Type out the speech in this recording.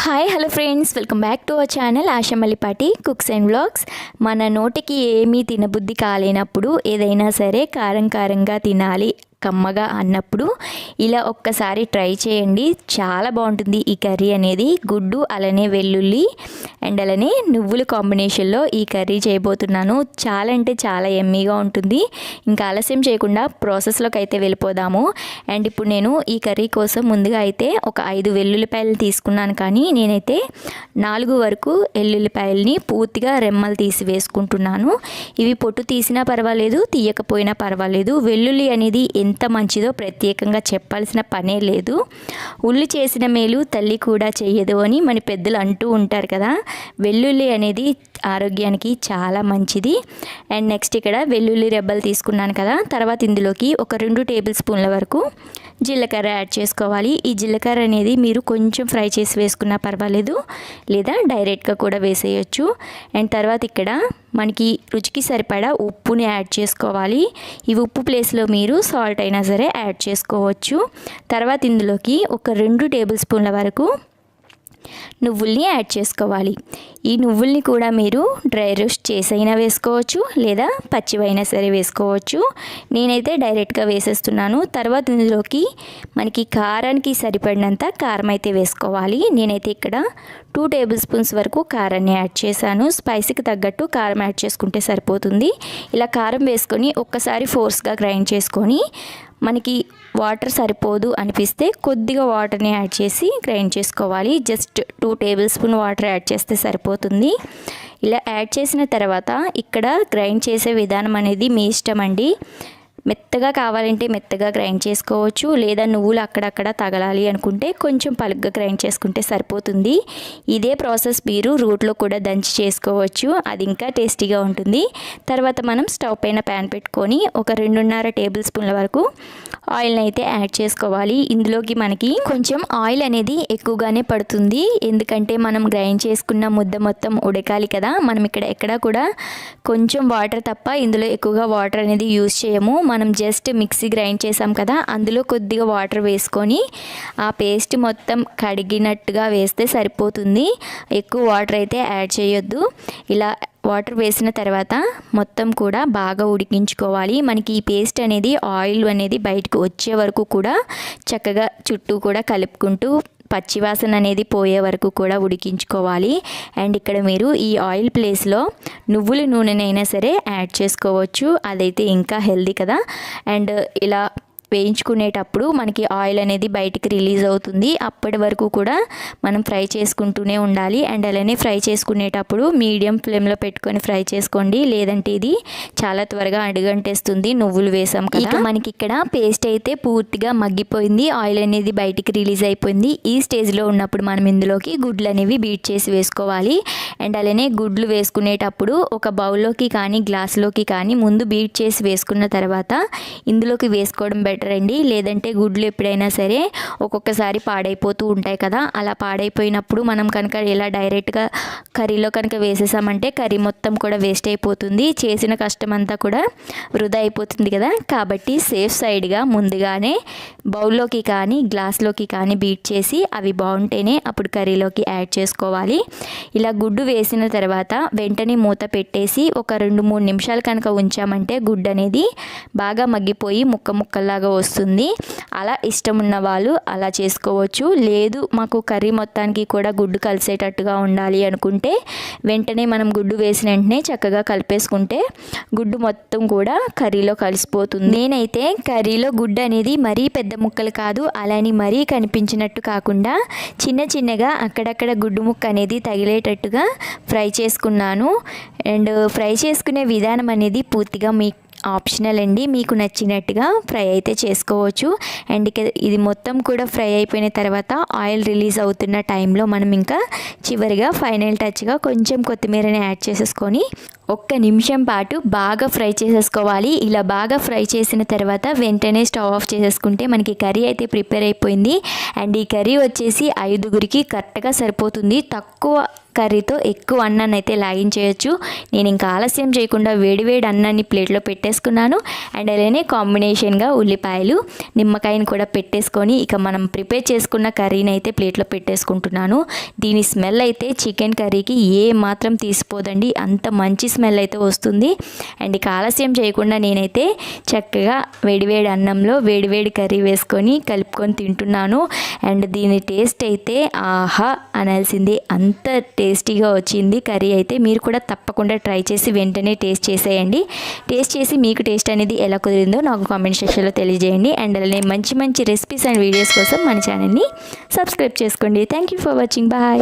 Hi hello friends welcome back to our channel Ashamallipati cooks and vlogs మన నోటికి ఏమీ తినబుద్ధి కాలేనప్పుడు ఏదైనా సరే కారం కారంగా తినాలి కమ్మగా అన్నప్పుడు ఇలా ఒక్కసారి ట్రై చేయండి. చాలా బాగుంటుంది ఈ కర్రీ అనేది. గుడ్డు అలానే వెల్లుల్లి అండ్ అలానే నువ్వుల కాంబినేషన్లో ఈ కర్రీ చేయబోతున్నాను. చాలా అంటే చాలా ఎమ్మీగా ఉంటుంది. ఇంకా ఆలస్యం చేయకుండా ప్రాసెస్లోకి అయితే వెళ్ళిపోదాము. అండ్ ఇప్పుడు నేను ఈ కర్రీ కోసం ముందుగా అయితే ఒక ఐదు వెల్లుల్లిపాయలు తీసుకున్నాను కానీ నేనైతే నాలుగు వరకు వెల్లుల్లిపాయల్ని పూర్తిగా రెమ్మలు తీసి వేసుకుంటున్నాను. ఇవి పొట్టు తీసినా పర్వాలేదు తీయకపోయినా పర్వాలేదు. వెల్లుల్లి అనేది ఎంత మంచిదో ప్రత్యేకంగా చెప్పాల్సిన పనే లేదు. ఉల్లి చేసిన మేలు తల్లి కూడా చేయదు అని మన పెద్దలు అంటూ ఉంటారు కదా. వెల్లుల్లి అనేది ఆరోగ్యానికి చాలా మంచిది. అండ్ నెక్స్ట్ ఇక్కడ వెల్లుల్లి రెబ్బలు తీసుకున్నాను కదా. తర్వాత ఇందులోకి ఒక రెండు టేబుల్ స్పూన్ల వరకు జీలకర్ర యాడ్ చేసుకోవాలి. ఈ జీలకర్ర అనేది మీరు కొంచెం ఫ్రై చేసి వేసుకున్నా పర్వాలేదు. లేదా డైరెక్ట్గా కూడా వేసేయచ్చు. అండ్ తర్వాత ఇక్కడ మనకి రుచికి సరిపడా ఉప్పుని యాడ్ చేసుకోవాలి. ఈ ఉప్పు ప్లేస్లో మీరు సాల్ట్ అయినా సరే యాడ్ చేసుకోవచ్చు. తర్వాత ఇందులోకి ఒక రెండు టేబుల్ స్పూన్ల వరకు నువ్వుల్ని యాడ్ చేసుకోవాలి. ఈ నువ్వుల్ని కూడా మీరు డ్రై రోస్ట్ చేసైనా వేసుకోవచ్చు లేదా పచ్చివైనా సరే వేసుకోవచ్చు. నేనైతే డైరెక్ట్గా వేసేస్తున్నాను. తర్వాత ఇందులోకి మనకి కారానికి సరిపడినంత కారం అయితే వేసుకోవాలి. నేనైతే ఇక్కడ టూ టేబుల్ స్పూన్స్ వరకు కారాన్ని యాడ్ చేశాను. స్పైసీకి తగ్గట్టు కారం యాడ్ చేసుకుంటే సరిపోతుంది. ఇలా కారం వేసుకొని ఒక్కసారి ఫోర్స్గా గ్రైండ్ చేసుకొని మనకి వాటర్ సరిపోదు అనిపిస్తే కొద్దిగా వాటర్ని యాడ్ చేసి గ్రైండ్ చేసుకోవాలి. Just two tablespoon water add చేస్తే సరిపోతుంది. ఇలా యాడ్ చేసిన తర్వాత ఇక్కడ గ్రైండ్ చేసే విధానం అనేది మీ ఇష్టం అండి. మెత్తగా కావాలంటే మెత్తగా గ్రైండ్ చేసుకోవచ్చు లేదా నువ్వులు అక్కడక్కడ తగలాలి అనుకుంటే కొంచెం పలుగ్గా గ్రైండ్ చేసుకుంటే సరిపోతుంది. ఇదే ప్రాసెస్ మీరు రూట్లో కూడా దంచి చేసుకోవచ్చు అది ఇంకా టేస్టీగా ఉంటుంది. తర్వాత మనం స్టవ్ పైన ప్యాన్ పెట్టుకొని ఒక రెండున్నర టేబుల్ స్పూన్ల వరకు ఆయిల్ని అయితే యాడ్ చేసుకోవాలి. ఇందులోకి మనకి కొంచెం ఆయిల్ అనేది ఎక్కువగానే పడుతుంది. ఎందుకంటే మనం గ్రైండ్ చేసుకున్న ముద్ద మొత్తం ఉడకాలి కదా మనం ఇక్కడ ఎక్కడ కూడా కొంచెం వాటర్ తప్ప ఇందులో ఎక్కువగా వాటర్ అనేది యూజ్ చేయము. మనం మనం జస్ట్ మిక్సీ గ్రైండ్ చేసాం కదా అందులో కొద్దిగా వాటర్ వేసుకొని ఆ పేస్ట్ మొత్తం కడిగినట్టుగా వేస్తే సరిపోతుంది. ఎక్కువ వాటర్ అయితే యాడ్ చేయొద్దు. ఇలా వాటర్ వేసిన తర్వాత మొత్తం కూడా బాగా ఉడికించుకోవాలి. మనకి ఈ పేస్ట్ అనేది ఆయిల్ అనేది బయటకు వచ్చే వరకు కూడా చక్కగా చుట్టూ కూడా కలుపుకుంటూ పచ్చివాసన అనేది పోయే వరకు కూడా ఉడికించుకోవాలి. అండ్ ఇక్కడ మీరు ఈ ఆయిల్ ప్లేస్లో నువ్వుల నూనెనైనా సరే యాడ్ చేసుకోవచ్చు. అదైతే ఇంకా హెల్దీ కదా. అండ్ ఇలా వేయించుకునేటప్పుడు మనకి ఆయిల్ అనేది బయటికి రిలీజ్ అవుతుంది. అప్పటి వరకు కూడా మనం ఫ్రై చేసుకుంటూనే ఉండాలి. అండ్ అలానే ఫ్రై చేసుకునేటప్పుడు మీడియం ఫ్లేమ్లో పెట్టుకొని ఫ్రై చేసుకోండి. లేదంటే ఇది చాలా త్వరగా అడుగంటేస్తుంది. నువ్వులు వేసాం కదా. మనకి ఇక్కడ పేస్ట్ అయితే పూర్తిగా మగ్గిపోయింది. ఆయిల్ అనేది బయటికి రిలీజ్ అయిపోయింది. ఈ స్టేజ్లో ఉన్నప్పుడు మనం ఇందులోకి గుడ్లు అనేవి బీట్ చేసి వేసుకోవాలి. అండ్ అలానే గుడ్లు వేసుకునేటప్పుడు ఒక బౌల్లోకి కానీ గ్లాస్లోకి కానీ ముందు బీట్ చేసి వేసుకున్న తర్వాత ఇందులోకి వేసుకోవడం బెటర్ బెటర్ అండి. లేదంటే గుడ్లు ఎప్పుడైనా సరే ఒక్కొక్కసారి పాడైపోతూ ఉంటాయి కదా. అలా పాడైపోయినప్పుడు మనం కనుక ఇలా డైరెక్ట్గా కర్రీలో కనుక వేసేసామంటే కర్రీ మొత్తం కూడా వేస్ట్ అయిపోతుంది. చేసిన కష్టం అంతా కూడా వృధా అయిపోతుంది కదా. కాబట్టి సేఫ్ సైడ్గా ముందుగానే బౌల్లోకి కానీ గ్లాస్లోకి కానీ బీట్ చేసి అవి బాగుంటేనే అప్పుడు కర్రీలోకి యాడ్ చేసుకోవాలి. ఇలా గుడ్డు వేసిన తర్వాత వెంటనే మూత పెట్టేసి ఒక రెండు మూడు నిమిషాలు కనుక ఉంచామంటే గుడ్డు అనేది బాగా మగ్గిపోయి ముక్క ముక్కల్లాగా వస్తుంది. అలా ఇష్టం ఉన్న వాళ్ళు అలా చేసుకోవచ్చు. లేదు మాకు కర్రీ మొత్తానికి కూడా గుడ్డు కలిసేటట్టుగా ఉండాలి అనుకుంటే వెంటనే మనం గుడ్డు వేసిన వెంటనే చక్కగా కలిపేసుకుంటే గుడ్డు మొత్తం కూడా కర్రీలో కలిసిపోతుంది. నేనైతే కర్రీలో గుడ్డు అనేది మరీ పెద్ద ముక్కలు కాదు అలాని మరీ కనిపించినట్టు కాకుండా చిన్న చిన్నగా అక్కడక్కడ గుడ్డు ముక్క అనేది తగిలేటట్టుగా ఫ్రై చేసుకున్నాను. అండ్ ఫ్రై చేసుకునే విధానం అనేది పూర్తిగా మీ ఆప్షనల్ అండి. మీకు నచ్చినట్టుగా ఫ్రై అయితే చేసుకోవచ్చు. అండ్ ఇది మొత్తం కూడా ఫ్రై అయిపోయిన తర్వాత ఆయిల్ రిలీజ్ అవుతున్న టైంలో మనం ఇంకా చివరిగా ఫైనల్ టచ్గా కొంచెం కొత్తిమీరని యాడ్ చేసేసుకొని ఒక్క నిమిషం పాటు బాగా ఫ్రై చేసేసుకోవాలి. ఇలా బాగా ఫ్రై చేసిన తర్వాత వెంటనే స్టవ్ ఆఫ్ చేసేసుకుంటే మనకి కర్రీ అయితే ప్రిపేర్ అయిపోయింది. అండ్ ఈ కర్రీ వచ్చేసి ఐదుగురికి కరెక్ట్గా సరిపోతుంది. తక్కువ కర్రీతో ఎక్కువ అన్నాన్ని అయితే లాగించేయచ్చు నేను ఇంకా ఆలస్యం చేయకుండా వేడివేడి అన్నాన్ని ప్లేట్లో పెట్టేసుకున్నాను. అండ్ అలానే కాంబినేషన్గా ఉల్లిపాయలు నిమ్మకాయని కూడా పెట్టేసుకొని ఇక మనం ప్రిపేర్ చేసుకున్న కర్రీని అయితే ప్లేట్లో పెట్టేసుకుంటున్నాను. దీని స్మెల్ అయితే చికెన్ కర్రీకి ఏ మాత్రం తీసిపోదండి. అంత మంచి స్మెల్ అయితే వస్తుంది. అండ్ ఇక ఆలస్యం చేయకుండా నేనైతే చక్కగా వేడివేడి అన్నంలో వేడివేడి కర్రీ వేసుకొని కలుపుకొని తింటున్నాను. అండ్ దీని టేస్ట్ అయితే ఆహా అనాల్సింది. అంత టేస్టీగా వచ్చింది కర్రీ అయితే మీరు కూడా తప్పకుండా ట్రై చేసి వెంటనే టేస్ట్ చేసేయండి. టేస్ట్ చేసి మీకు టేస్ట్ అనేది ఎలా కుదిరిందో నాకు కామెంట్ సెక్షన్లో తెలియజేయండి. అండ్ అలానే మంచి మంచి రెసిపీస్ అండ్ వీడియోస్ కోసం మన ఛానల్ని సబ్స్క్రైబ్ చేసుకోండి. Thank you for watching. Bye.